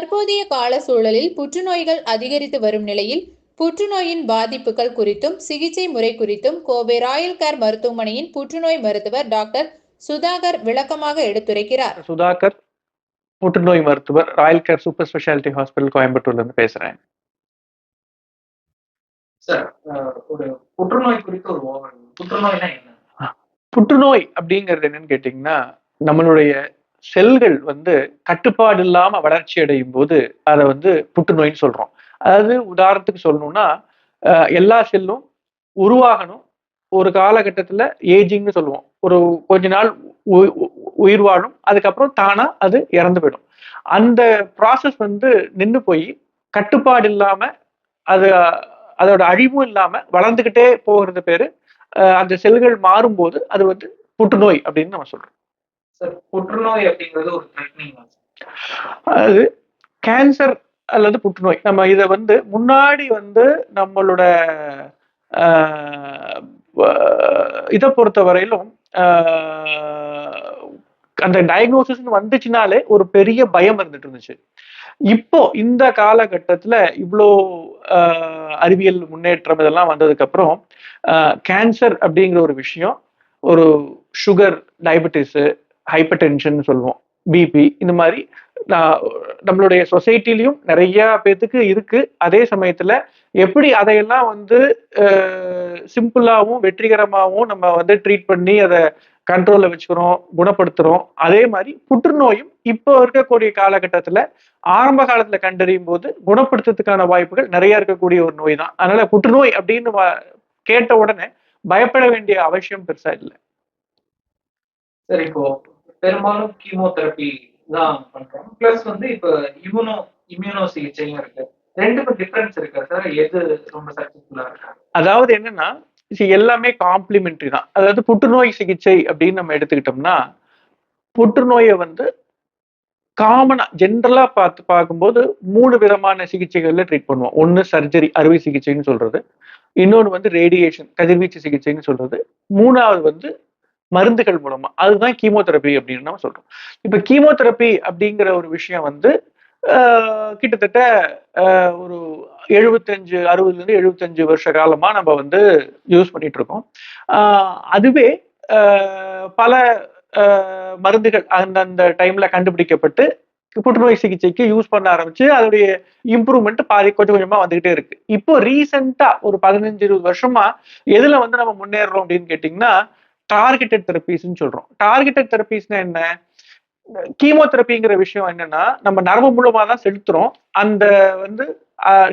தற்போதைய கால சூழலில் புற்றுநோய்கள் அதிகரித்து வரும் நிலையில் புற்றுநோயின் பாதிப்புகள் குறித்தும் சிகிச்சை முறை குறித்தும் கோவை ராயல் கேர் மருத்துவமனையின் புற்றுநோய் மருத்துவர் டாக்டர் சுதாகர் விளக்கமாக எடுத்துரைக்கிறார். சுதாகர் புற்றுநோய் மருத்துவர் royal care super speciality hospital கோயம்புத்தூர்ல இருந்து பேசுறேன் ஒரு புற்றுநோய் குறித்து ஒரு ஓவர் புற்றுநோய்னா என்ன? புற்றுநோய் அப்படிங்கிறது என்னன்னு கேட்டிங்கன்னா நம்மளுடைய செல்கள் வந்து கட்டுப்பாடு இல்லாம வளர்ச்சி அடையும் போது அதை வந்து புற்றுநோய்னு சொல்றோம். அதாவது உதாரணத்துக்கு சொல்லணும்னா எல்லா செல்லும் உருவாகணும். ஒரு காலகட்டத்துல ஏஜிங்னு சொல்லுவோம். ஒரு கொஞ்ச நாள் உ- உயிர் வாழும். அதுக்கப்புறம் தானா அது இறந்து போயிடும். அந்த ப்ராசஸ் வந்து நின்று போய் கட்டுப்பாடு இல்லாம அது அதோட அழிவும் இல்லாம வளர்ந்துகிட்டே போகிறது பேரு அந்த செல்கள் மாறும்போது அது வந்து புற்றுநோய் அப்படின்னு நம்ம சொல்றோம். புற்றுநோய் அப்படிங்கிறது ஒரு அது கேன்சர் அல்லது புற்றுநோய். நம்ம இதை வந்து முன்னாடி வந்து நம்மளோட ஆஹ், இதை பொறுத்த வரையிலும் ஆஹ், அந்த டயக்னோசிஸ் வந்துச்சுனாலே ஒரு பெரிய பயம் இருந்துட்டு இருந்துச்சு. இப்போ இந்த காலகட்டத்துல இவ்வளோ ஆஹ், அறிவியல் முன்னேற்றம் இதெல்லாம் வந்ததுக்கு அப்புறம் கேன்சர் அப்படிங்கிற ஒரு விஷயம் ஒரு சுகர் டயபெட்டிஸு ஹைப்பர் டென்ஷன் சொல்லுவோம். பிபி இந்த மாதிரி நான் நம்மளுடைய சொசைட்டிலையும் நிறைய பேத்துக்கு இருக்கு. அதே சமயத்துல எப்படி அதையெல்லாம் வந்து சிம்பிளாகவும் வெற்றிகரமாகவும் நம்ம வந்து ட்ரீட் பண்ணி அதை கண்ட்ரோல்ல வச்சுக்கிறோம் குணப்படுத்துறோம். அதே மாதிரி புற்றுநோயும் இப்போ இருக்கக்கூடிய காலகட்டத்துல ஆரம்ப காலத்துல கண்டறியும் போது குணப்படுத்துறதுக்கான வாய்ப்புகள் நிறைய இருக்கக்கூடிய ஒரு நோய் தான். அதனால புற்றுநோய் அப்படின்னு கேட்ட உடனே பயப்பட வேண்டிய அவசியம் பெருசா இல்லை. சரி இப்போ பெரும்பாலும் கீமோதெரப்பி தான் பண்றோம். பிளஸ் வந்து இப்போ இம்யூனோ இம்யூனோ சிகிச்சையும் இருக்கு. ரெண்டுக்கும் டிஃபரன்ஸ் இருக்கா சார் எது ரொம்ப சக்சஸ்ஃபுல்லா இருக்கா? அதாவது என்னன்னா எல்லாமே காம்ப்ளிமெண்ட்ரி தான். அதாவது புற்றுநோய் சிகிச்சை அப்படின்னு நம்ம எடுத்துக்கிட்டோம்னா புற்றுநோயை வந்து காமனா ஜென்ரலா பார்த்து பார்க்கும்போது மூணு விதமான சிகிச்சைகள்ல ட்ரீட் பண்ணுவோம். ஒன்னு சர்ஜரி அறுவை சிகிச்சைன்னு சொல்றது. இன்னொன்று வந்து ரேடியேஷன் கதிர்வீச்சு சிகிச்சைன்னு சொல்றது. மூணாவது வந்து மருந்துகள் மூலமா. அதுதான் கீமோதெரப்பி அப்படின்னு நம்ம சொல்றோம். இப்ப கீமோதெரப்பி அப்படிங்கிற ஒரு விஷயம் வந்து ஆஹ், கிட்டத்தட்ட ஆஹ், ஒரு எழுபத்தஞ்சு அறுபதுல இருந்து எழுபத்தஞ்சு வருஷ காலமா நம்ம வந்து யூஸ் பண்ணிட்டு இருக்கோம் அதுவே பல மருந்துகள் அந்தந்த டைம்ல கண்டுபிடிக்கப்பட்டு புற்றுநோய் சிகிச்சைக்கு யூஸ் பண்ண ஆரம்பிச்சு அதோடைய இம்ப்ரூவ்மெண்ட் பாதி கொஞ்சம் கொஞ்சமா வந்துகிட்டே இருக்கு. இப்போ ரீசெண்டா ஒரு பதினஞ்சு இருபது வருஷமா எதுல வந்து நம்ம முன்னேறுறோம் அப்படின்னு கேட்டிங்கன்னா டார்கெட்டட் தெரப்பீஸ்ன்னு சொல்றோம். டார்கெட்டட் தெரப்பீஸ்னா என்ன? கீமோதெரப்பிங்கிற விஷயம் என்னன்னா நம்ம நரம்பு மூலமா தான் செலுத்துறோம். அந்த வந்து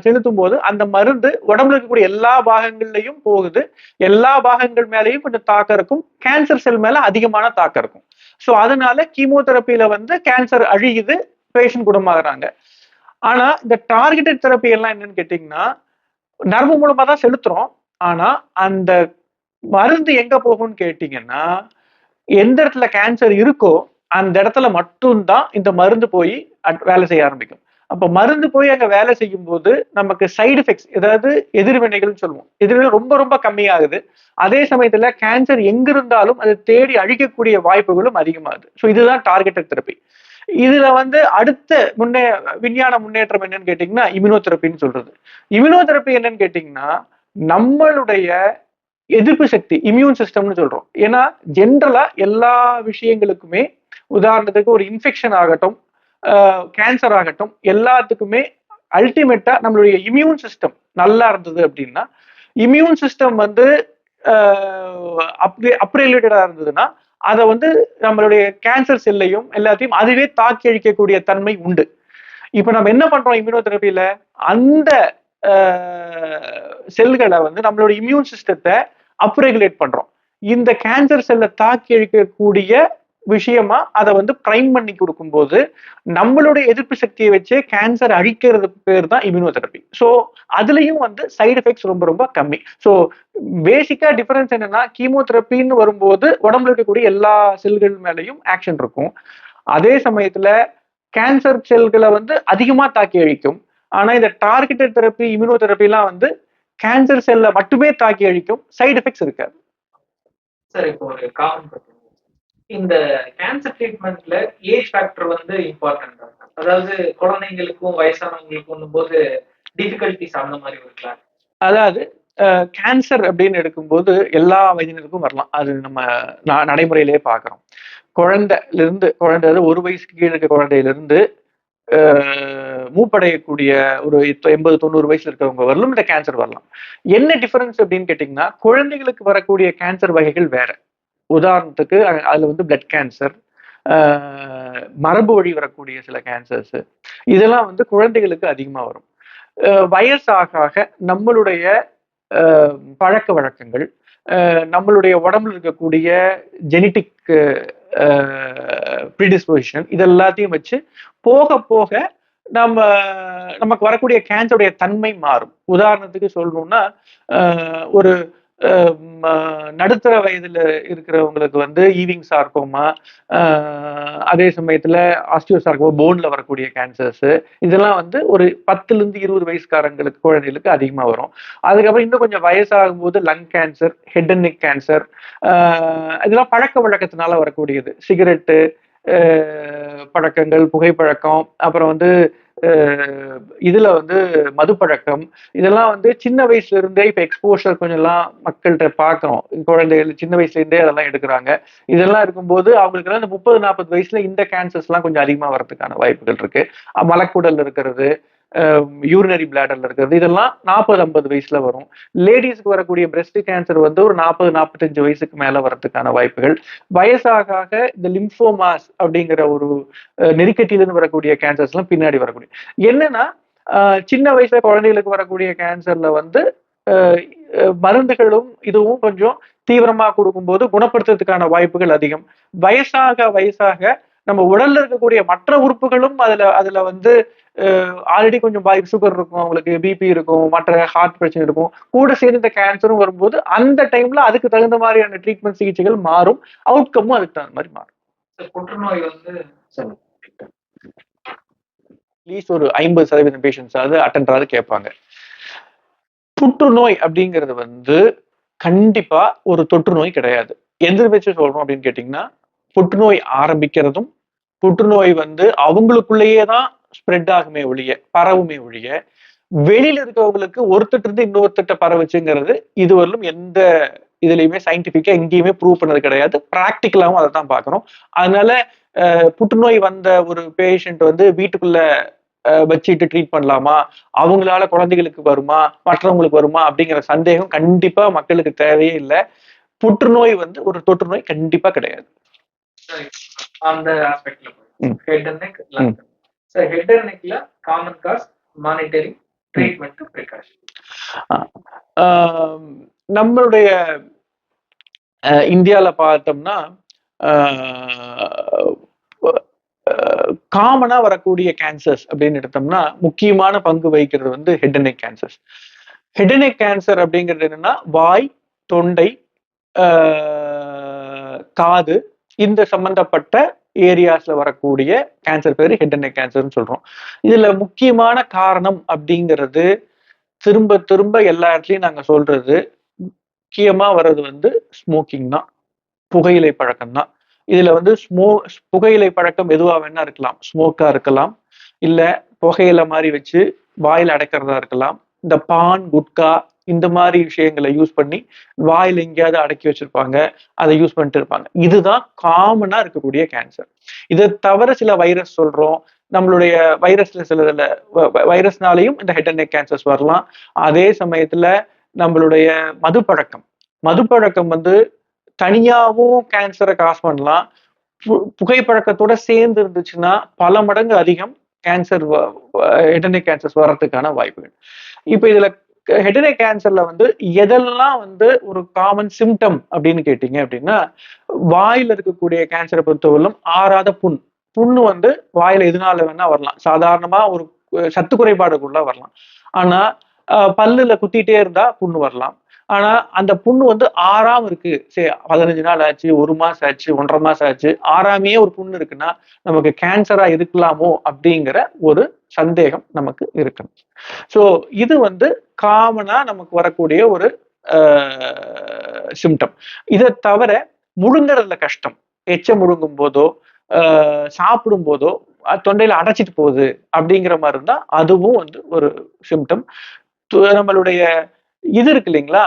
செலுத்தும் போது அந்த மருந்து உடம்புல இருக்கக்கூடிய எல்லா பாகங்கள்லையும் போகுது. எல்லா பாகங்கள் மேலேயும் கொஞ்சம் தாக்கம் இருக்கும். கேன்சர் செல் மேல அதிகமான தாக்கம் இருக்கும். ஸோ அதனால கீமோதெரப்பியில வந்து கேன்சர் அழியுது பேஷண்ட் குணமாகறாங்க. ஆனா இந்த டார்கெட்டட் தெரப்பி எல்லாம் என்னன்னு கேட்டீங்கன்னா நரம்பு மூலமா தான் செலுத்துறோம். ஆனா அந்த மருந்து எங்க போகும்னு கேட்டிங்கன்னா எந்த இடத்துல கேன்சர் இருக்கோ அந்த இடத்துல மட்டும்தான் இந்த மருந்து போய் அட்- வேலை செய்ய ஆரம்பிக்கும். அப்ப மருந்து போய் அங்க வேலை செய்யும் போது நமக்கு சைடு எஃபெக்ட்ஸ் ஏதாவது எதிர்வினைகள்னு சொல்லுவோம். எதிர்வினை ரொம்ப ரொம்ப கம்மியாகுது. அதே சமயத்துல கேன்சர் எங்க இருந்தாலும் அதை தேடி அழிக்கக்கூடிய வாய்ப்புகளும் அதிகமாகுது. ஸோ இதுதான் டார்கெட்டட் தெரப்பி இதுல வந்து அடுத்த முன்னே விஞ்ஞான முன்னேற்றம் என்னன்னு கேட்டிங்கன்னா இம்யூனோதெரப்பின்னு சொல்றது. இம்யூனோதெரப்பி என்னன்னு கேட்டிங்கன்னா நம்மளுடைய எதிர்ப்பு சக்தி இம்யூன் சிஸ்டம்னு சொல்றோம். ஏன்னா ஜென்ரலா எல்லா விஷயங்களுக்குமே உதாரணத்துக்கு ஒரு இன்ஃபெக்ஷன் ஆகட்டும் கேன்சர் ஆகட்டும் எல்லாத்துக்குமே அல்டிமேட்டா நம்மளுடைய இம்யூன் சிஸ்டம் நல்லா இருந்தது அப்படின்னா இம்யூன் சிஸ்டம் வந்து அப்ரே அப்ரேலேட்டடா இருந்ததுன்னா அதை வந்து நம்மளுடைய கேன்சர் செல்லையும் எல்லாத்தையும் அதுவே தாக்கி அழிக்கக்கூடிய தன்மை உண்டு. இப்போ நம்ம என்ன பண்றோம் இம்யூனோதெரப்பியில அந்த செல்களை வந்து நம்மளோட இம்யூன் சிஸ்டத்தை அப்ரெகுலேட் பண்றோம். இந்த கேன்சர் செல்லை தாக்கி அழிக்கக்கூடிய விஷயமா அதை வந்து ப்ரைம் பண்ணி கொடுக்கும்போது நம்மளுடைய எதிர்ப்பு சக்தியை வச்சே கேன்சர் அழிக்கிறது பேர் தான் இம்யூனோதெரப்பி ஸோ அதுலயும் வந்து சைடு எஃபெக்ட்ஸ் ரொம்ப ரொம்ப கம்மி. ஸோ பேசிக்கா டிஃபரன்ஸ் என்னன்னா கீமோதெரப்பின்னு வரும்போது உடம்புல இருக்கக்கூடிய எல்லா செல்கள் மேலேயும் ஆக்ஷன் இருக்கும். அதே சமயத்துல கேன்சர் செல்களை வந்து அதிகமா தாக்கி அழிக்கும். ஆனா இந்த டார்கெட்டட் தெரப்பி இம்யூனோதெரப்பிலாம் வந்து கேன்சர் செல்லை மட்டுமே தாக்கி அழிக்கும் சைடு எஃபெக்ட்ஸ் இருக்காது. சார் இப்போ ஒரு காமன் இந்த கேன்சர் ட்ரீட்மெண்ட்ல ஏஜ் ஃபேக்டர் வந்து இம்பார்ட்டன்ட் அதாவது குழந்தைங்களுக்கும் வயசானவங்களுக்கும் போது டிஃபிகல்டிஸ் அந்த மாதிரி இருக்கலாம் அதாவது கேன்சர் அப்படின்னு எடுக்கும்போது எல்லா வயதினருக்கும் வரலாம். அது நம்ம நடைமுறையிலேயே பார்க்குறோம். குழந்தைல இருந்து குழந்தை ஒரு வயசுக்கு கீழே இருக்க குழந்தையில இருந்து அஹ், மூப்படையக்கூடிய ஒரு எண்பது தொண்ணூறு வயசுல இருக்கிறவங்க வரலும் இந்த கேன்சர் வரலாம். என்ன டிஃபரன்ஸ் அப்படின்னு கேட்டிங்கன்னா குழந்தைகளுக்கு வரக்கூடிய கேன்சர் வகைகள் வேற. உதாரணத்துக்கு அதில் அதுல வந்து பிளட் கேன்சர் மரபு வழி வரக்கூடிய சில கேன்சர்ஸ் இதெல்லாம் வந்து குழந்தைகளுக்கு அதிகமா வரும். வயசாக ஆக நம்மளுடைய பழக்க வழக்கங்கள் நம்மளுடைய உடம்புல இருக்கக்கூடிய ஜெனட்டிக் ப்ரிடிஸ்பொசிஷன் இது எல்லாத்தையும் வச்சு போக போக நம்ம நமக்கு வரக்கூடிய கேன்சருடைய தன்மை மாறும். உதாரணத்துக்கு சொல்லணும்னா ஒரு நடுத்தர வயதுல இருக்கிறவங்களுக்கு வந்து ஈவிங் சார்க்கோமா அதே சமயத்துல ஆஸ்டியோ சார்க்கோமா போன்ல வரக்கூடிய கேன்சர்ஸ் இதெல்லாம் வந்து ஒரு பத்துல இருந்து இருபது வயசுக்காரங்களுக்கு குழந்தைகளுக்கு அதிகமா வரும். அதுக்கப்புறம் இன்னும் கொஞ்சம் வயசாகும் போது lung cancer head and neck cancer இதெல்லாம் பழக்க வழக்கத்தினால வரக்கூடியது. சிகரெட்டு பழக்கங்கள் புகைப்பழக்கம் அப்புறம் வந்து இதுல வந்து மதுப்பழக்கம். இதெல்லாம் வந்து சின்ன வயசுல இருந்தே இப்ப எக்ஸ்போஷர் கொஞ்சம் எல்லாம் மக்கள்கிட்ட பாக்குறோம். குழந்தைகள் சின்ன வயசுல இருந்தே அதெல்லாம் எடுக்கிறாங்க. இதெல்லாம் இருக்கும்போது அவங்களுக்கு எல்லாம் இந்த முப்பது நாற்பது வயசுல இந்த கேன்சர்ஸ் எல்லாம் கொஞ்சம் அதிகமா வரதுக்கான வாய்ப்புகள் இருக்கு. மலக்குடல் இருக்கிறது யூரினரி பிளாடர்ல இருக்கிறது. இதெல்லாம் நாற்பது ஐம்பது வயசுல வரும். லேடிஸ்க்கு வரக்கூடிய பிரஸ்ட் கேன்சர் வந்து ஒரு நாற்பது நாற்பத்தஞ்சு வயசுக்கு மேல வரதுக்கான வாய்ப்புகள். வயசாக ஆக இந்த லிம்ஃபோமாஸ் அப்படிங்கிற ஒரு நெருக்கட்டியிலிருந்து வரக்கூடிய கேன்சர்ஸ் எல்லாம் பின்னாடி வரக்கூடிய. என்னன்னா சின்ன வயசுல குழந்தைகளுக்கு வரக்கூடிய கேன்சர்ல வந்து மருந்துகளும் இதுவும் கொஞ்சம் தீவிரமா கொடுக்கும்போது குணப்படுத்துறதுக்கான வாய்ப்புகள் அதிகம். வயசாக வயசாக நம்ம உடல்ல இருக்கக்கூடிய மற்ற உறுப்புகளும் அதுல அதுல வந்து ஆல்ரெடி கொஞ்சம் பாய் சுகர் இருக்கும் அவங்களுக்கு பிபி இருக்கும் மற்ற ஹார்ட் பிரச்சனை இருக்கும். கூட சேர்ந்து இந்த கேன்சரும் வரும்போது அந்த டைம்ல அதுக்கு தகுந்த மாதிரியான ட்ரீட்மெண்ட் சிகிச்சைகள் மாறும் அவுட்கமும் அதுக்கு தகுந்த மாதிரி மாறும். புற்றுநோய் வந்து அட்லீஸ்ட் ஒரு ஐம்பது சதவீதம் பேஷண்ட்ஸ் ஆகுது அட்டன்றாவது கேட்பாங்க. புற்றுநோய் அப்படிங்கிறது வந்து கண்டிப்பா ஒரு தொற்று நோய் கிடையாது. எந்த வச்சு சொல்றோம் அப்படின்னு கேட்டிங்கன்னா புற்றுநோய் ஆரம்பிக்கிறதும் புற்றுநோய் வந்து அவங்களுக்குள்ளேயே தான் ஸ்ப்ரெட் ஆகுமே ஒழிய பரவுமே ஒழிய வெளியில இருக்கவங்களுக்கு ஒருத்தட்டு இருந்து இன்னொருத்தட்ட பரவுச்சுங்கிறது இதுவரையிலும் எந்த இதுலயுமே சயின்டிபிக்கா எங்கேயுமே ப்ரூவ் பண்ணது கிடையாது. ப்ராக்டிக்கலாவும் அதை தான் பார்க்கறோம் அதனால புற்றுநோய் வந்த ஒரு பேஷண்ட் வந்து வீட்டுக்குள்ள வச்சுட்டு ட்ரீட் பண்ணலாமா? அவங்களால குழந்தைகளுக்கு வருமா? மற்றவங்களுக்கு வருமா? அப்படிங்கிற சந்தேகம் கண்டிப்பா மக்களுக்கு தேவையே இல்லை. புற்றுநோய் வந்து ஒரு தொற்று நோய் கண்டிப்பா கிடையாது. அந்த. Head and sir நெக்ல common cost monitoring treatment precaution நம்மளுடைய இந்தியாவில் பார்த்தோம்னா காமனா வரக்கூடிய கேன்சர்ஸ் அப்படின்னு எடுத்தோம்னா முக்கியமான பங்கு வகிக்கிறது வந்து head and neck cancers head and neck cancer அப்படிங்கிறது என்னன்னா வாய் தொண்டை காது இந்த சம்பந்தப்பட்ட ஏரியாஸ்ல வரக்கூடிய கேன்சர் பேர் ஹெட் அண்ட் நெக் கேன்சர்னு சொல்றோம். இதுல முக்கியமான காரணம் அப்படிங்கிறது திரும்ப திரும்ப எல்லா இடத்துலையும் நாங்க சொல்றது முக்கியமா வர்றது வந்து ஸ்மோக்கிங் தான். புகையிலை பழக்கம் தான். இதுல வந்து ஸ்மோ புகையிலை பழக்கம் எதுவா வேணா இருக்கலாம். ஸ்மோக்கா இருக்கலாம். இல்ல புகையில மாதிரி வச்சு வாயில் அடைக்கிறதா இருக்கலாம். இந்த பான் குட்கா இந்த மாதிரி விஷயங்களை யூஸ் பண்ணி வாயில் எங்கேயாவது அடக்கி வச்சிருப்பாங்க. அதை யூஸ் பண்ணிட்டு இருப்பாங்க. இதுதான் காமனா இருக்கக்கூடிய கேன்சர் இதை தவிர சில வைரஸ் சொல்றோம். நம்மளுடைய வைரஸ்ல சில வ- வைரஸ்னாலையும் இந்த ஹெட் அண்ட் நெக் கேன்சர்ஸ் வரலாம். அதே சமயத்துல நம்மளுடைய மதுப்பழக்கம். மதுப்பழக்கம் வந்து தனியாவும் கேன்சரை காஸ் பண்ணலாம். பு- புகைப்பழக்கத்தோட சேர்ந்து இருந்துச்சுன்னா பல மடங்கு அதிகம் cancer head and neck cancers வர்றதுக்கான வாய்ப்புகள். இப்போ இதுல ஹெட்ரே கேன்சர்ல வந்து எதெல்லாம் வந்து ஒரு காமன் சிம்டம் அப்படின்னு கேட்டீங்க அப்படின்னா வாயில இருக்கக்கூடிய கேன்சரை பொறுத்தவரையிலும் ஆறாத புண். புண்ணு வந்து வாயில எதனால வேணா வரலாம். சாதாரணமா ஒரு சத்து குறைபாடுக்குள்ள வரலாம். ஆனா பல்லுல குத்திட்டே இருந்தா புண்ணு வரலாம். ஆனா அந்த புண்ணு வந்து ஆறாம இருக்கு. சரி பதினஞ்சு நாள் ஆச்சு ஒரு மாசம் ஆச்சு ஒன்றரை மாசம் ஆச்சு. ஆறாமையே ஒரு புண்ணு இருக்குன்னா நமக்கு கேன்சரா இருக்கலாமோ அப்படிங்கிற ஒரு சந்தேகம் நமக்கு இருக்கணும். ஸோ இது வந்து காமனா நமக்கு வரக்கூடிய ஒரு சிம்டம் இதை தவிர முழுங்குறதுல கஷ்டம். எச்ச முழுங்கும் போதோ சாப்பிடும் போதோ தொண்டையில அடைச்சிட்டு போகுது அப்படிங்கிற மாதிரி இருந்தா அதுவும் வந்து ஒரு சிம்டம் நம்மளுடைய இது இருக்கு இல்லைங்களா?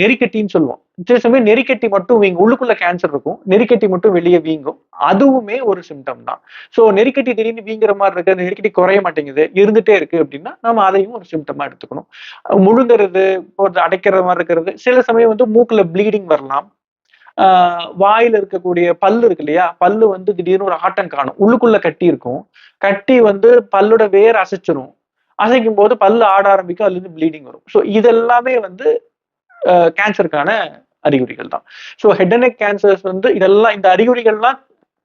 நெறிக்கட்டின்னு சொல்லுவோம். சில சமயம் நெறிக்கட்டி மட்டும் வீங்க உள்ளுக்குள்ள கேன்சர் இருக்கும். நெறிக்கட்டி மட்டும் வெளியே வீங்கும். அதுவுமே ஒரு சிம்டம் தான். ஸோ நெறிக்கட்டி திடீர்னு வீங்குற மாதிரி இருக்கு. அந்த நெறிக்கட்டி குறைய மாட்டேங்குது. இருந்துட்டே இருக்கு அப்படின்னா நம்ம அதையும் ஒரு சிம்டமா எடுத்துக்கணும். முழுங்கிறது அடைக்கிற மாதிரி இருக்கிறது. சில சமயம் வந்து மூக்குல ப்ளீடிங் வரலாம். வாயில் இருக்கக்கூடிய பல்லு இருக்கு இல்லையா? பல்லு வந்து திடீர்னு ஒரு ஆட்டம் காணும். உள்ளுக்குள்ள கட்டி இருக்கும். கட்டி வந்து பல்லோட வேர் அசைச்சிரும். அசைக்கும் போது பல்லு ஆட ஆரம்பிக்கும் அதுலேருந்து ப்ளீடிங் வரும். ஸோ இதெல்லாமே வந்து கேன்சருக்கான அறிகுறிகள் தான். So head and neck cancers வந்து இதெல்லாம் இந்த அறிகுறிகள்லாம்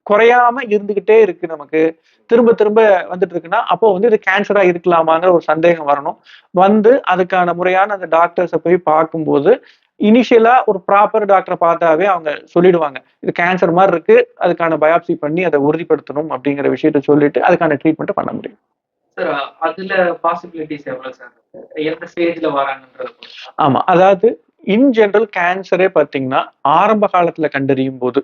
குறையாம இருந்துகிட்டே இருக்கு நமக்கு. திரும்ப திரும்ப வந்துட்டு இருக்குன்னா அப்போ வந்து இது கேன்சரா இருக்கலாமாங்கிற ஒரு சந்தேகம் வரணும். வந்து அதுக்கான முறையான அந்த டாக்டர்ஸை போய் பார்க்கும்போது இனிஷியலா ஒரு ப்ராப்பர் டாக்டரை பார்த்தாவே அவங்க சொல்லிடுவாங்க. இது கேன்சர் மாதிரி இருக்கு அதுக்கான பயாப்சி பண்ணி அதை உறுதிப்படுத்தணும் அப்படிங்கிற விஷயத்த சொல்லிட்டு அதுக்கான ட்ரீட்மெண்ட்டை பண்ண முடியும். சார் அதுல பாசிபிலிட்டிஸ் எவ்வளவு சார்? எந்த ஸ்டேஜ்ல வராங்கன்றது ஆமா அதாவது இன் ஜென்ரல் கேன்சரே பார்த்தீங்கன்னா ஆரம்ப காலத்துல கண்டறியும் போது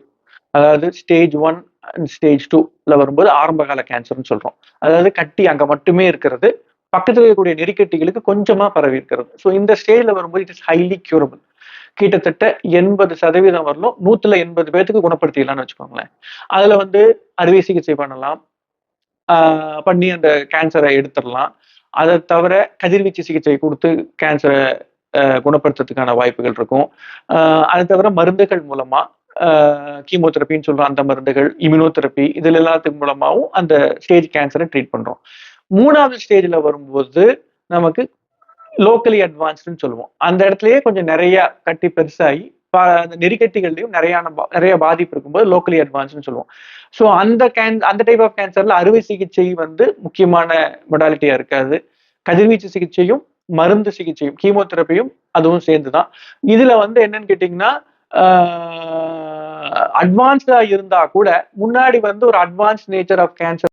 அதாவது ஸ்டேஜ் ஒன் அண்ட் ஸ்டேஜ் டூல வரும்போது ஆரம்ப கால கேன்சர்னு சொல்றோம். அதாவது கட்டி அங்க மட்டுமே இருக்கிறது பக்கத்தில் இருக்கக்கூடிய நெறிக்கட்டிகளுக்கு கொஞ்சமா பரவி இருக்கிறது. ஸோ இந்த ஸ்டேஜ்ல வரும்போது இட் இஸ் ஹைலி கியூரபிள் கிட்டத்தட்ட எண்பது சதவீதம் வரலும் நூத்துல எண்பது பேர்த்துக்கு குணப்படுத்திடலாம்னு வச்சுக்கோங்களேன். அதுல வந்து அறுவை சிகிச்சை பண்ணலாம் பண்ணி அந்த கேன்சரை எடுத்துடலாம். அதை தவிர கதிர்வீச்சு சிகிச்சை கொடுத்து கேன்சரை குணப்படுத்துறதுக்கான வாய்ப்புகள் இருக்கும். அது தவிர மருந்துகள் மூலமா கீமோதெரப்பின்னு சொல்ற அந்த மருந்துகள் இம்யூனோதெரப்பி இதுல எல்லாத்துக்கு மூலமாகவும் அந்த ஸ்டேஜ் கேன்சரை ட்ரீட் பண்றோம். மூணாவது ஸ்டேஜ்ல வரும்போது நமக்கு லோக்கலி அட்வான்ஸ்டுன்னு சொல்லுவோம். அந்த இடத்துலயே கொஞ்சம் நிறைய கட்டி பெருசாகி நெறிக்கட்டிகள்லையும் நிறைய நிறைய பாதிப்பு இருக்கும்போது லோக்கலி அட்வான்ஸ்னு சொல்லுவோம். ஸோ அந்த கேன் அந்த டைப் ஆஃப் கேன்சர்ல அறுவை சிகிச்சை வந்து முக்கியமான மொடாலிட்டியா இருக்காது. கதிர்வீச்சு சிகிச்சையும் மருந்து சிகிச்சையும் கீமோதெரப்பியும் அதுவும் சேர்ந்து தான் இதுல வந்து என்னன்னு கேட்டிங்கன்னா அட்வான்ஸ்டா இருந்தா கூட முன்னாடி வந்து ஒரு அட்வான்ஸ் நேச்சர் ஆஃப் கேன்சர்